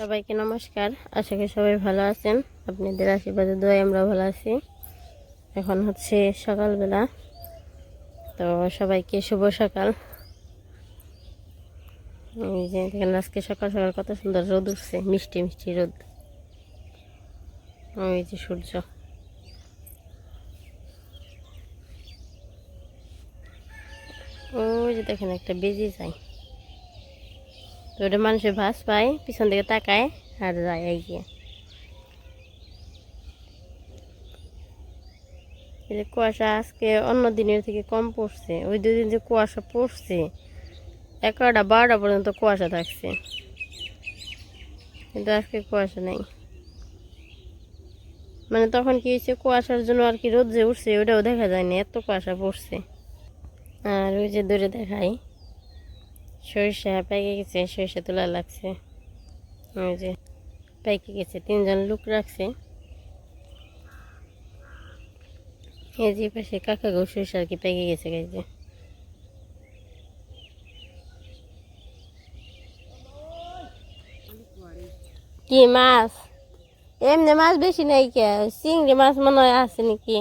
সবাইকে নমস্কার। আশা করি সবাই ভালো আছেন। আপনাদের আশীর্বাদে দোয়াই আমরা ভালো আছি। এখন হচ্ছে সকালবেলা। তো সবাইকে শুভ সকাল। এই যে দেখেন, আজকে সকাল সকাল কত সুন্দর রোদ উঠছে। মিষ্টি মিষ্টি রোদ। ওই যে সূর্য। ওই যে দেখেন, একটা বেজি যায়। ওটা মানুষের ভাস পায়, পিছন থেকে তাকায়, আর যায় এগিয়ে এই কুয়াশা আজকে অন্য দিনের থেকে কম পড়ছে, ওই দুদিন যে কুয়াশা পড়ছে এগারোটা বারোটা পর্যন্ত কুয়াশা থাকছে। কিন্তু আজকে কুয়াশা নেই। মানে তখন কি হয়েছে, কুয়াশার জন্য আর কি রোদ যে উঠছে, ওটাও দেখা যায়নি, এত কুয়াশা পড়ছে। আর ওই যে দূরে দেখাই সরিষা পেকে গেছে, সরিষা তোলা লাগছে। ওই যে, পেকে গেছে, তিনজন লোক রাখছে। এই যে, পাশে কাকা গো, সরিষা আর কি পেকে গেছে, এই কি মাছ? এমনি মাছ বেশি নাই কে? চিংড়ি মাছ মনে হয় আছে নাকি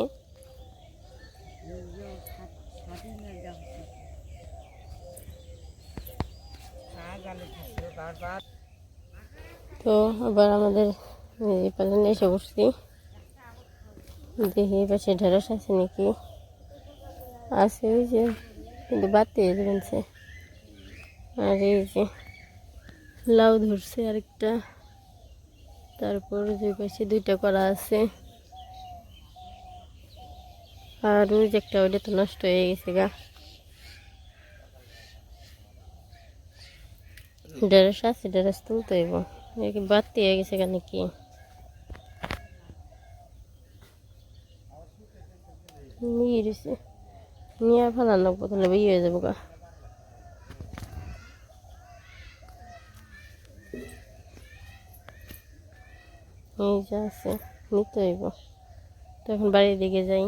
তো আবার আমাদের, এই এসে বসছি। দেখি পাশে ঢেঁড়স আছে নাকি? আছে ওই যে, কিন্তু বাড়তে বেরোচ্ছে আর এই যে লাউ ধরছে আরেকটা। তারপর যে পাশে দুইটা করা আছে। আর ওই যে একটা, ওইটা তো নষ্ট হয়ে গেছে গা। ঢেঁড়স আছে, ঢেঁড়স তুলতে হইব। কি বাড়তি হয়ে গেছে কেন কি? নিয়ে রয়েছে নিয়ে ফেলানো তাহলে ইয়ে হয়ে যাব গা। এই যে আছে নিতে হইব। তো এখন বাড়ির দিকে যাই।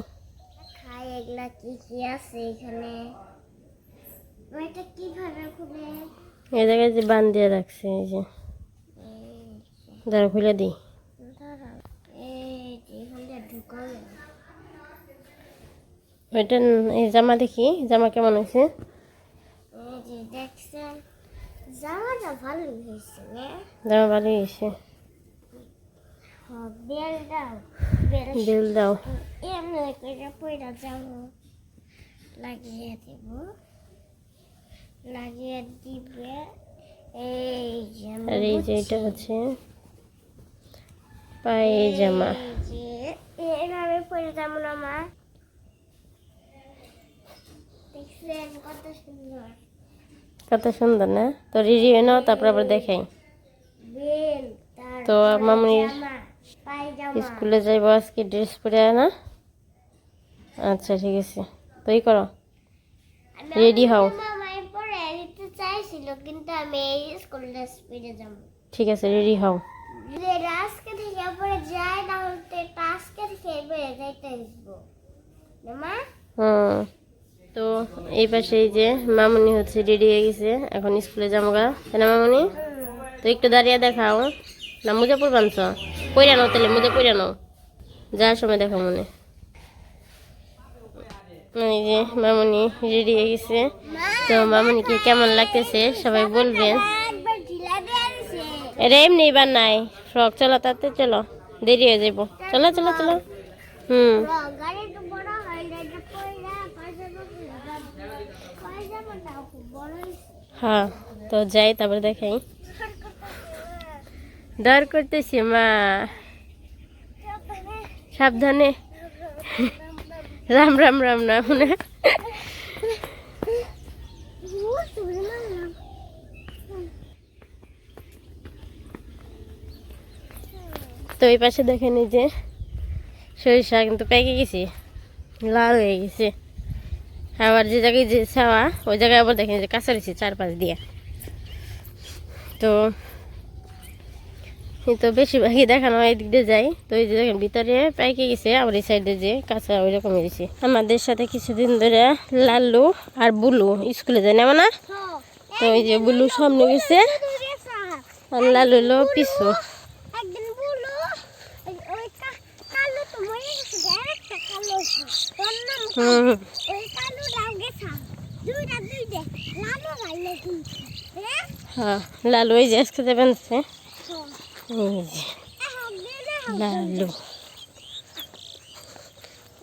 খাই এগুলা কি কি আছে এখানে? এটা কীভাবে খুলে? এই জায়গায় যে বান দিয়ে রাখছে এই যে। দাঁড়া খুলে দিই। ওইটা এই জামা দেখি জামা কেমন হয়েছে? জামাটা জামা ভালোই হয়েছে। হ্যাঁ, বেল দাও বেল। দাও। এমনি করে পয়লা জামা লাগিয়ে দেব। লাগিয়ে দিবে। এই যে এটা হচ্ছে পায়ে জামা এই যে এভাবে পরে যেমন আমার দেখছেন কত সুন্দর কত সুন্দর না তো রিভিউ নাও তারপর আবার দেখাই তো মামনির স্কুলে যাইব আজকে ড্রেস পরে না আচ্ছা ঠিক আছে তুই করো রেডি হও মামাই চাইছিল কিন্তু আমি স্কুল ড্রেস পরে যাব ঠিক আছে রেডি হও আজকে থেকে পরে যাই তাহলে তো আজকে থেকে পরে যাইতে তো এই পাশে এই যে মামনি হচ্ছে, রেডি হয়ে গেছে। এখন স্কুলে যাব গা। তাই মামনি? তো একটু দাঁড়িয়ে দেখাও। না মুজাপুর বানছ? পইরা নাও তাহলে? মুজা পইরা নাও যাওয়ার সময় দেখো মনে। এই যে মামনি রেডি হয়ে গেছে। তো মামনিকে কেমন লাগতেছে? সবাই বলবেন একবার ঢিলা দিয়ে দিছে এটা এমনি এবার নাই ফ্রক চলো তাতে চলো দেরি হয়ে যাব চলো চলো চলো হুম হয় হ্যাঁ তো যাই তারপরে দেখাই ডর করতেছি মা সাবধানে রাম রাম রাম রাম না তো এই পাশে দেখেন এই যে সরিষা কিন্তু পেকে গেছি, লাল হয়ে গেছে। আবার যে জায়গায় যে ছাওয়া, ওই জায়গায় আবার দেখেন যে কাঁচা রয়েছে চারপাশ দিয়ে। তো তো বেশিরভাগই দেখানো হয় এদিক দিয়ে যাই তো এই যে দেখেন ভিতরে পাইকে গেছে, আবার এই সাইডে যে কাঁচা ওই রকম গেছে আমাদের সাথে কিছুদিন ধরে লাল্লু আর বুলু স্কুলে যায় না না? তো এই যে বুলু সামনে গেছে, আর লালু হলো পিছু একদিন বলো ওই ওই কা- কালো তো মরে গেছে যে আরেকটা কালো আছে। ওর নাম কালো। হুম ওই কালো রাও গেছা দুইটা দুইটা লালো ভালো কিন্তু হ্যাঁ লালু আজকে। এই যে এখন দিলে লালু।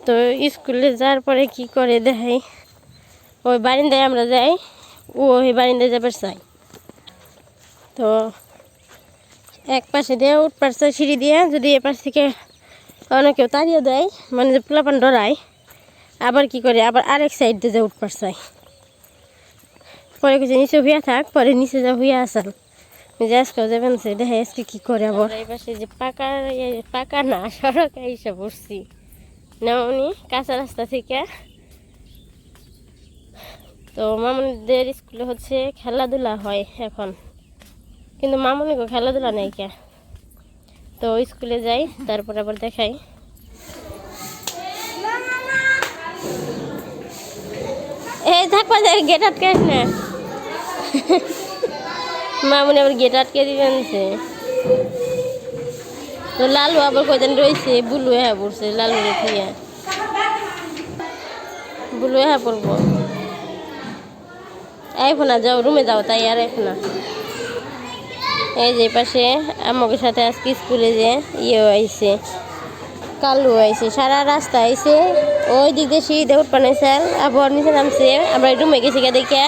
তো স্কুলে যাওয়ার পরে কি করে দেখাই? ওই বারিন্দায় আমরা যাই, ও ওই বারিন্দায় যাবার চাই। তো এক পাশে দিয়ে উঠ পাশে সিঁড়ি দিয়ে, যদি এ পাশ থেকে অনেকেও তাড়িয়ে দেয় মানে পোলাপান ডরায় আবার কি করে? আবার আরেক সাইড দিয়ে যে উঠ পাশায় পরে কিছু নিচে হইয়া থাক, পরে নিচে যা হইয়া আসান যে আজকেও যাবেন সে দেখে আজকে কি করে আবার? এই পাশে যে পাকা পাকা না, সড়ক এসে পড়ছি। না উনি, কাঁচা রাস্তা থেকে। তো মামুনিদের স্কুলে হচ্ছে খেলাধুলা হয় এখন। কিন্তু মামুনিকে খেলাধুলা নেই কে? তো স্কুলে যাই, তারপর আবার দেখাই। থাকবা গেট আটকাইস না। মামুনি আবার গেট আটকে দিবেন সে তো লালু আবার কয়দিন রয়েছে? বুলু হ্যাঁ পড়ছে, লালু রেখে বুলু হ্যাঁ পড়ব। এখন না যাও, রুমে যাও তাই আর এখন এই যে পাশে আমাকে সাথে আজকে স্কুলে যে ইয়ে আইছে কালু আইছে, সারা রাস্তা আইছে। ওই দিক দিয়ে সিঁড়ি দিয়ে উঠপানে স্যার। আবার নিচে নামছে। আমরা রুমে গেছি গা দেখে।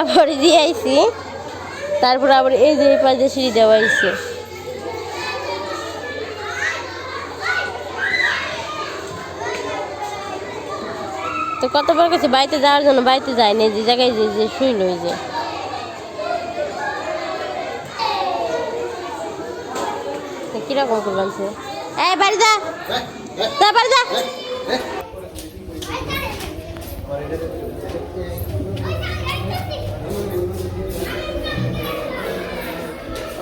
আবার দিয়ে আইছি। তারপর আবার এই যে পাশে সিঁড়ি দেওয়া আইছে তো কতবার কাছে বাড়িতে যাওয়ার জন্য? বাড়িতে যায়নি যে জায়গায় যে যে শুইল ওই যে। কীরকম করলাম সে এই, বাড়ি যা বাড়ি যা।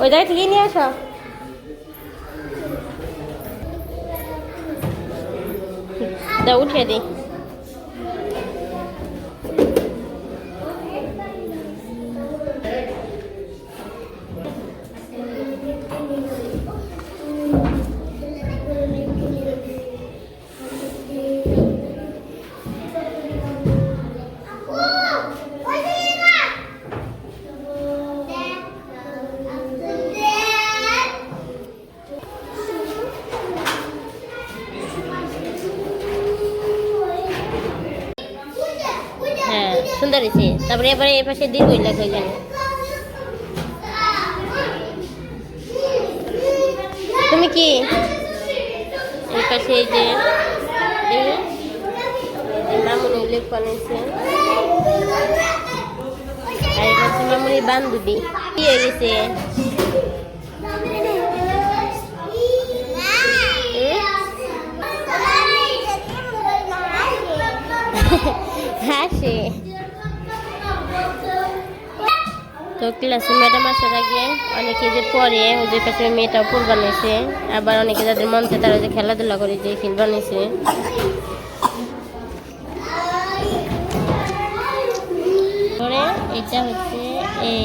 ওই জায়গা থেকে নিয়ে আসো। উঠিয়ে দিই হ্যাঁ হয়েছে। তারপরে এবারে এ পাশে ওই লেখা ওইখানে তুমি কি? এই পাশে এই যে মামুনি উল্লেখ বানিয়েছে আর এটা হচ্ছে মামুনির বান্ধবী। কি হয়ে গেছে? হাসে। তো ক্লাসে ম্যাডাম আসার আগে অনেকে যে ওই যে কাছে মেয়েটাও ফুল বানিয়েছে আবার অনেকে যাদের মন তারা যে খেলাধুলা করে যে ফিল বানিয়েছে পরে এটা হচ্ছে এই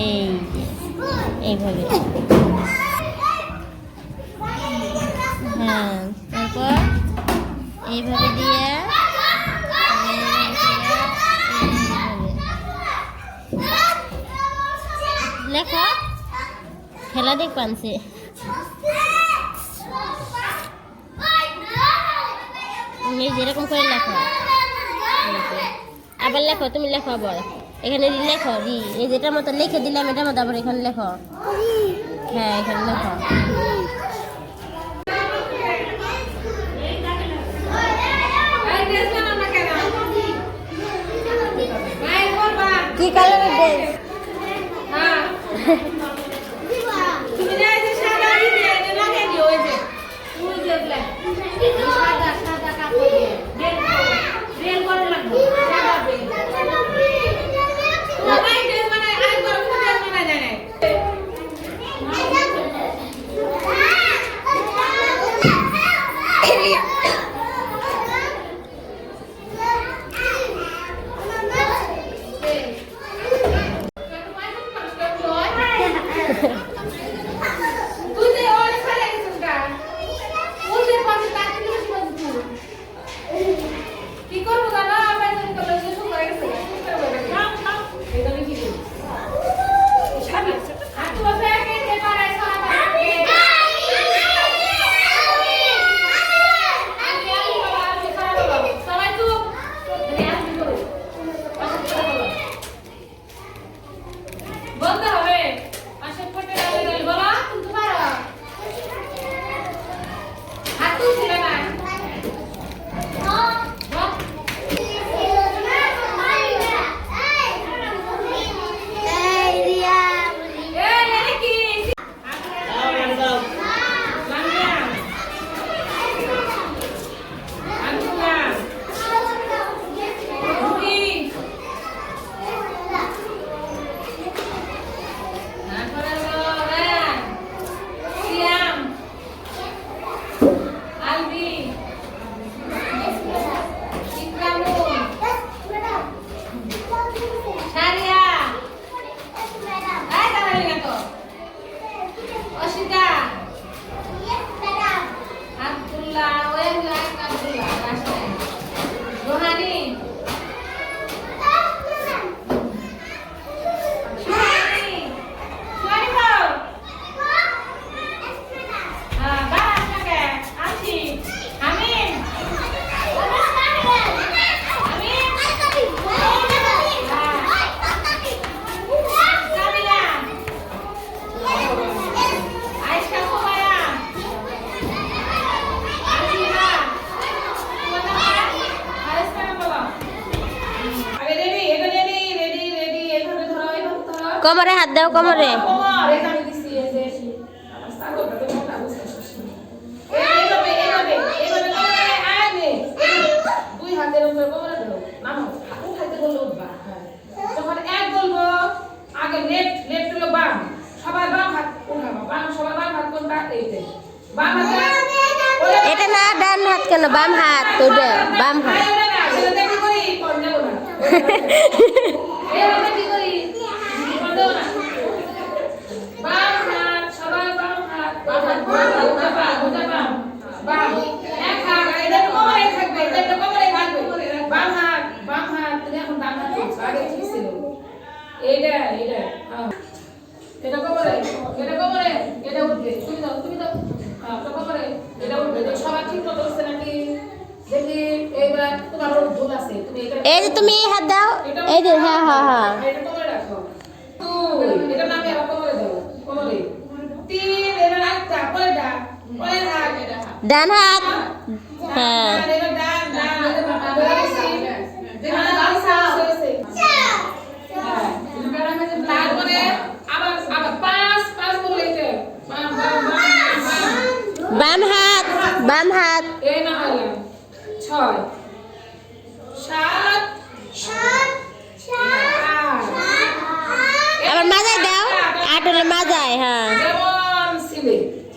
এইভাবে। হ্যাঁ তারপর এইভাবে দিয়ে লেখো খেলা দেখ পানছে। যেরকম করে লেখো। আবার লেখো তুমি লেখো আবার। এখানে লেখো রি। এই যেটার মতো লিখে দিলাম এটার মতো আবার এখানে লেখো। হ্যাঁ এখানে লেখো। কি কালারের ড্রেস দাও কমরে এটা না ডান হাত কেন? বাম হাত ওটা বাম হাত। ডান হাত। হ্যাঁ। বাম হাত বাম হাত। ছয় মাজায় দাও। আট হলে মাজায় হ্যাঁ।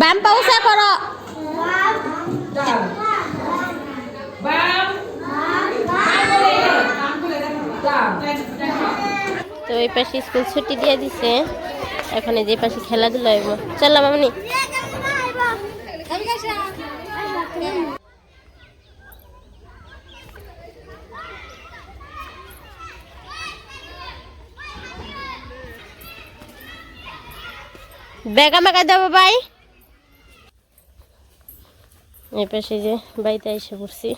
বাম পা কর। তো এই পাশে স্কুল ছুটি দিয়ে দিছে। এখন এই যে পাশে খেলাধুলা হইব। চললাম আমি বেগা মেগা দেবো ভাই। এ পাশে যে বাড়িতে এসে পড়ছি।